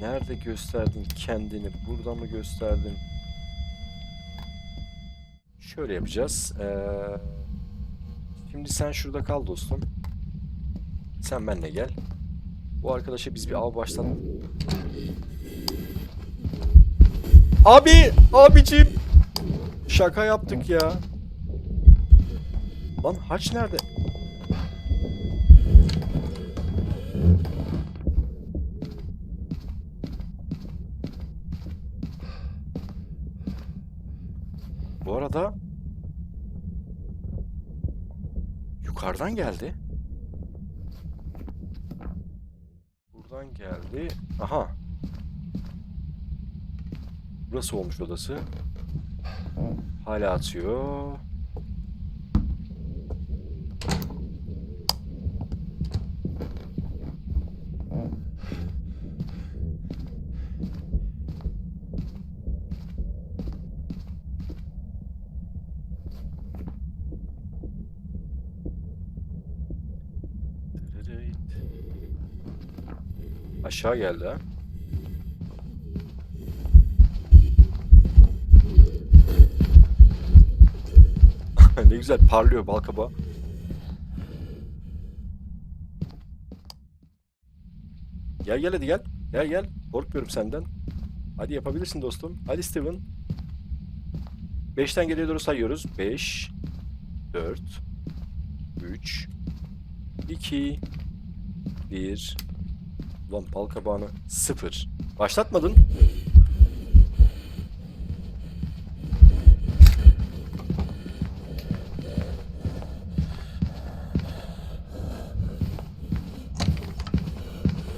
nerede gösterdin kendini? Burada mı gösterdin? Şöyle yapacağız. Ee, şimdi sen şurada kal dostum. Sen benimle gel. Bu arkadaşa biz bir av baştan... Abi! Abicim! Şaka yaptık ya. Lan haç nerede? Bu arada yukarıdan geldi. Buradan geldi. Aha. Burası olmuş odası. Hala atıyor. Aşağı geldi ha. ne güzel parlıyor balkaba. Gel gel hadi gel. Gel gel. Korkmuyorum senden. Hadi yapabilirsin dostum. Hadi Steven. 5'ten geriye doğru sayıyoruz. 5 4 3 2 1 Ulan bal kabağını 0 Başlatmadın.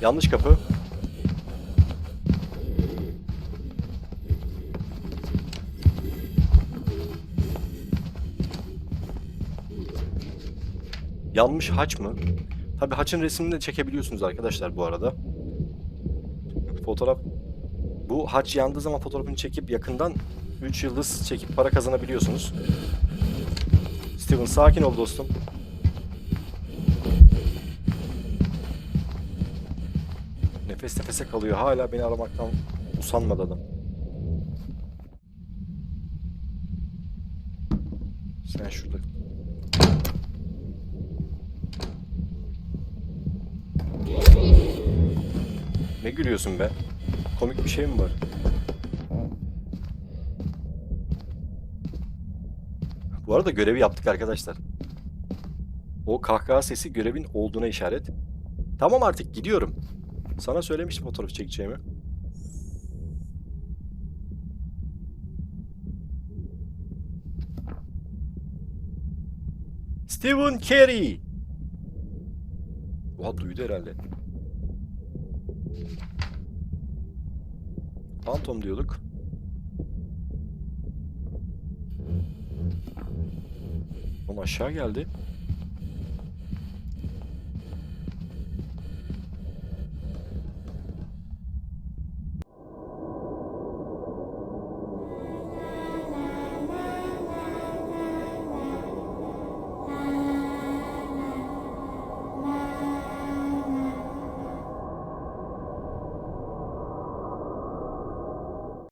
Yanlış kapı. Yanmış haç mı? Tabi haçın resmini de çekebiliyorsunuz arkadaşlar bu arada. Fotoğraf bu haç yandığı zaman fotoğrafını çekip yakından 3 yıldız çekip para kazanabiliyorsunuz. Steven sakin ol dostum. Nefes nefese kalıyor. Hala beni aramaktan usanmadı adam. Sen şurada. Ne gülüyorsun be? Komik bir şey mi var? Bu arada görevi yaptık arkadaşlar. O kahkaha sesi görevin olduğuna işaret. Tamam artık gidiyorum. Sana söylemiştim fotoğraf çekeceğimi. Stephen Carey. Oha duydu herhalde. Phantom diyorduk. Oğlum aşağı geldi.